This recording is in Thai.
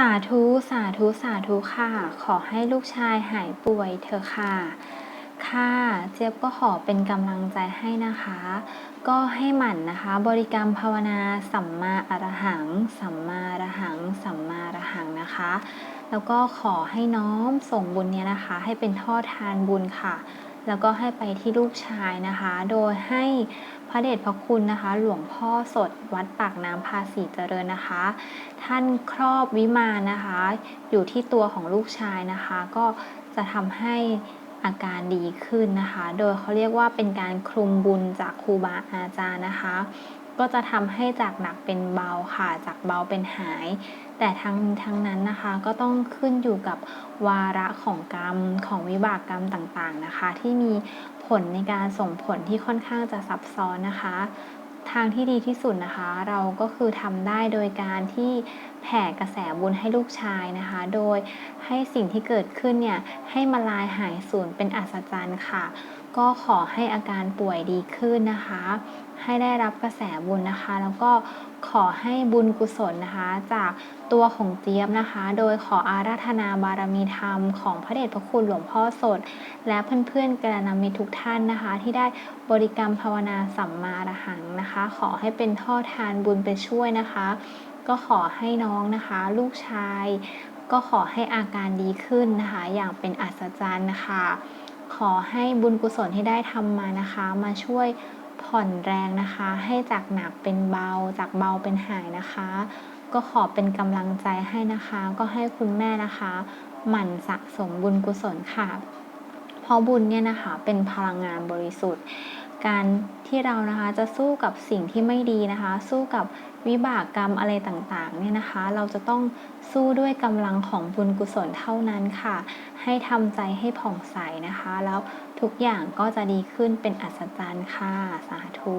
สาธุ สาธุ สาธุค่ะ ขอให้ลูกชายหายป่วยเถอะค่ะ ค่ะ เจี๊ยบก็ขอเป็นกำลังใจให้นะคะ ก็ให้หมั่นนะคะ บริกรรมภาวนาสัมมาอรหัง สัมมาอรหัง สัมมาอรหังนะคะ แล้วก็ขอให้น้อมส่งบุญเนี้ยนะคะ ให้เป็นทอดทานบุญค่ะ แล้วก็ให้ไปที่ลูกชายนะคะ โดยให้พระเดชพระคุณนะคะ หลวงพ่อสดวัดปากน้ำภาษีเจริญนะคะ ท่านครอบวิมานนะคะ อยู่ที่ตัวของลูกชายนะคะ ก็จะทำให้อาการดีขึ้นนะคะ โดยเขาเรียกว่าเป็นการคลุมบุญจากครูบาอาจารย์นะคะ ก็จะทำให้จากหนักเป็นเบาค่ะ จากเบาเป็นหาย แต่ทั้งทั้งนั้นนะคะก็ต้องขึ้นอยู่กับวาระของกรรมของวิบากกรรมต่างๆนะคะ ที่มีผลในการส่งผลที่ค่อนข้างจะซับซ้อนนะคะ ทางที่ดีที่สุดนะคะ เราก็คือทำได้โดยการที่แผ่กระแสบุญให้ลูกชายนะคะ โดยให้สิ่งที่เกิดขึ้นเนี่ยให้มาลายหายสูญเป็นอัศจรรย์ค่ะ ก็ขอให้อาการป่วยดีขึ้นนะคะ ให้ได้รับกระแสบุญนะคะ แล้วก็ขอให้บุญกุศลนะคะ จากตัวของเจี๊ยบนะคะ โดยขออาราธนาบารมีธรรมของพระเดชพระคุณหลวงพ่อสด และเพื่อนๆกัลยามิทุกท่านนะคะ ที่ได้บริกรรมภาวนาสัมมาอรหัง นะคะ ขอให้เป็นท่อทานบุญไปช่วยนะคะ ก็ขอให้น้องนะคะ ลูกชาย ก็ขอให้อาการดีขึ้นนะคะ อย่างเป็นอัศจรรย์นะคะ ขอให้บุญกุศลที่ได้ทำมานะคะ มาช่วยผ่อนแรงนะคะ ให้จากหนักเป็นเบา จากเบาเป็นหายนะคะ ก็ขอเป็นกำลังใจให้นะคะ ก็ให้คุณแม่นะคะ หมั่นสะสมบุญกุศลค่ะเพราะบุญเนี่ยนะคะเป็นพลังงานบริสุทธิ์ การที่เรานะคะจะสู้กับสิ่งที่ไม่ดีนะคะ สู้กับวิบากกรรมอะไรต่างๆเนี่ยนะคะ เราจะต้องสู้ด้วยกำลังของบุญกุศลเท่านั้นค่ะ ให้ทำใจให้ผ่องใสนะคะ แล้วทุกอย่างก็จะดีขึ้นเป็นอัศจรรย์ค่ะ สาธุ